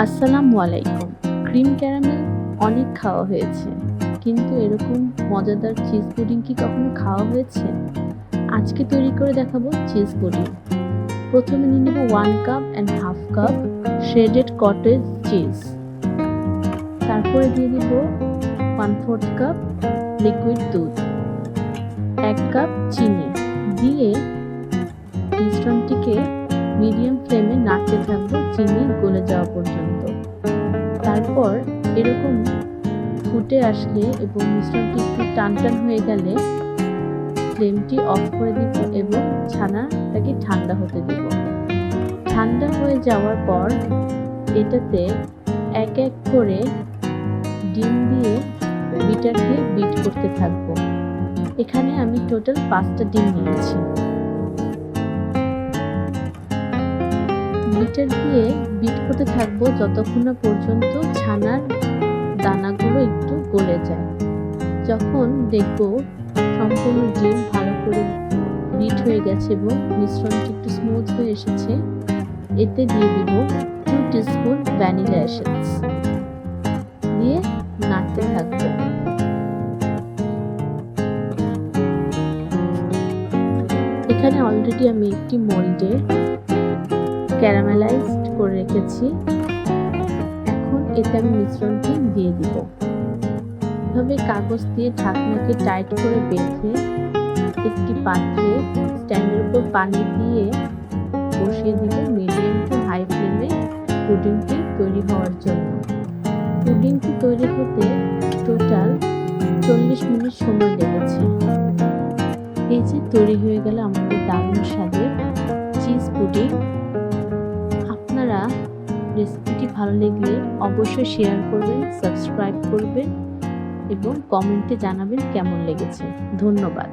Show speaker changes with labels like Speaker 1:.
Speaker 1: আসসালামু আলাইকুম। Cream caramel অনেক খাওয়া হয়েছে, কিন্তু এরকম মজাদার চিজ পুডিং কি কখনো খাওয়া হয়েছে? আজকে তৈরি করে দেখাবো চিজ পুডিং প্রথমে নিয়ে নেব one cup and half cup shredded cottage cheese তারপরে দিয়ে দিব ওয়ান ফোর্থ কাপ লিকুইড দুধ। এক কাপ চিনি। দিয়ে যাওয়া পর্যন্ত। তারপর এরকম ফুটে আসলে এবং মিশ্রণটি একটু টান টান হয়ে গেলে ফ্লেমটি অফ করে দিব এবং ছানাটাকে ঠান্ডা হতে দিব। ঠান্ডা হয়ে যাওয়ার পর এটাতে এক এক করে ডিম দিয়ে বিটারকে বিট করতে থাকব। এখানে আমি টোটাল পাঁচটা ডিম নিয়েছি। বিটার দিয়ে বিট করতে থাকব যতক্ষণ না পর্যন্ত ছানার দানাগুলো একটু গলে যায়। যখন দেখব সম্পূর্ণ ডিম ভালো করে বিট হয়ে গেছে এবং মিশ্রণটি একটু স্মুথ হয়ে এসেছে, এতে দিয়ে দিব টু টিস্পুন ভ্যানিলা এসেন্স দিয়ে নাড়তে থাকব। এখানে অলরেডি আমি একটি মোল্ডে ক্যারামেলাইজড করে রেখেছি। এখন এতে আমি মিশ্রণটি দিয়ে দিব। এভাবে কাগজ দিয়ে ঢাকনাকে টাইট করে বেঁধে একটি পাত্রে স্ট্যান্ডের উপর পানি দিয়ে বসিয়ে দিব মিডিয়াম টু হাই ফ্লেমে পুডিংটি তৈরি হওয়ার জন্য। পুডিংটি তৈরি হতে টোটাল চল্লিশ মিনিট সময় লেগেছে। এই যে তৈরি হয়ে গেল আমাদের দারুণ স্বাদের চিজ পুডিং। রেসিপিটি ভালো লাগলে অবশ্যই শেয়ার করবেন সাবস্ক্রাইব করবেন এবং কমেন্টে জানাবেন কেমন লেগেছে। ধন্যবাদ।